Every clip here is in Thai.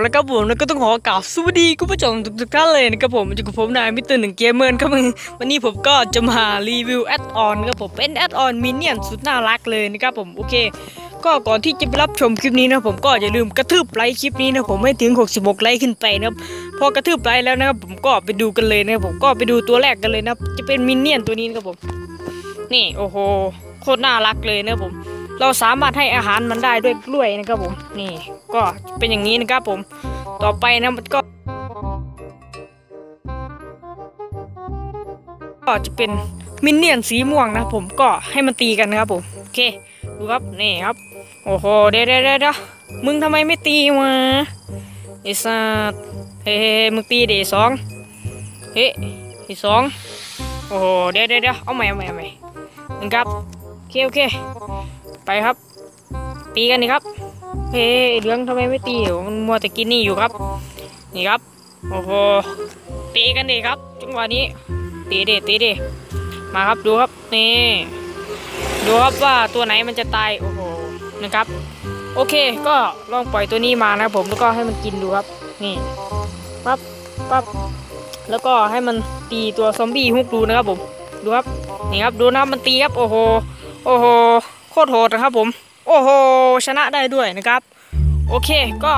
แล้วครับผมแล้วก็ต้องขอกล่าวสวัสดีคุณผู้ชมทุกท่านเลยนะครับผมอยู่กับผมนายมิสเตอร์หนึ่งเกมเมอร์ครับมึงวันนี้ผมก็จะมารีวิวแอดออนครับผมเป็นแอดออนมินเนี่ยนสุดน่ารักเลยนะครับผมโอเค ก็ก่อนที่จะไปรับชมคลิปนี้นะผมก็อย่าลืมกระทืบไลค์คลิปนี้นะผมให้ถึง 66 ไลค์ขึ้นไปนะครับพอกระทืบไลค์แล้วนะครับผมก็ไปดูกันเลยนะครับผมก็ไปดูตัวแรกกันเลยนะจะเป็นมินเนี่ยนตัวนี้นะครับผมนี่โอ้โหโคตรน่ารักเลยนะผม เราสามารถให้อาหารมันได้ด้วยกล้วยนะครับผมนี่ก็เป็นอย่างนี้นะครับผมต่อไปนะมันก็ก็จะเป็นมินเนี่ยนสีม่วงนะผมก็ให้มันตีกันนะครับผมโอเคดูครับนี่ครับ โอ้โหเดี๋ยวเดี๋ยวเดี๋ยวมึงทำไมไม่ตีวะไอ้สัตว์เฮ้ยมึงตีเดี๋ยวสองเฮ้ไอ้สองโอ้โหเดี๋ยวเดี๋ยวเดี๋ยวเอาใหม่เอาใหม่เอาใหม่นึ่งครับโอเคโอเค ไปครับ ตีกันนี่ครับเฮ้ยเหลืองทำไมไม่ตีอยู่มันมัวแต่กินนี่อยู่ครับ นี่ครับ โอ้โหตีกันดิครับ จังหวะนี้ตีเดตีเดมาครับดูครับนี่ดูครับว่าตัวไหนมันจะตายโอ้โหนะครับ โอเคก็ลองปล่อยตัวนี้มานะครับผมแล้วก็ให้มันกินดูครับ นี่ปั๊บปั๊บแล้วก็ให้มันตีตัวซอมบี้ฮุกดูนะครับผมดูครับนี่ครับดูนะมันตีครับโอ้โหโอ้โห ตรโหดนะครับผม โอ้โห ชนะได้ด้วยนะครับ โอเคก็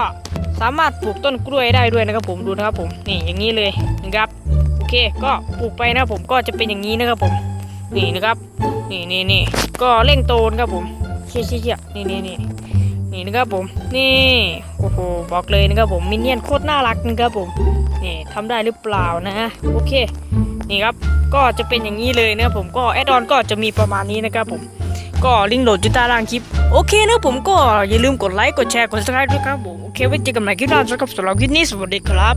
สามารถปลูกต้นกล้วยได้ด้วยนะครับผมดูนะครับผมนี่อย่างนี้เลยนะครับโอเคก็ปลูกไปนะครับผมก็จะเป็นอย่างนี้นะครับผมนี่นะครับนี่นี่นี่ก็เร่งโตนะครับผมเชี่ยเชี่ยเชี่ยนี่นี่นี่นี่นะครับผมนี่โอ้โหบอกเลยนะครับผมมินเนี่ยนโคตรน่ารักนะครับผมนี่ทำได้หรือเปล่านะโอเคนี่ครับก็จะเป็นอย่างนี้เลยนะครับผมก็แอดออนก็จะมีประมาณนี้นะครับผม ก็ลิงก์โหลดอยู่ใต้ล่างคลิป โอเคนะผมก็อย่าลืมกดไลค์ กดแชร์ กดซับสไครต์ด้วยครับผม โอเคไว้เจอกันใหม่คลิปหน้าสำหรับสำหรับคลิปนี้สวัสดีครับ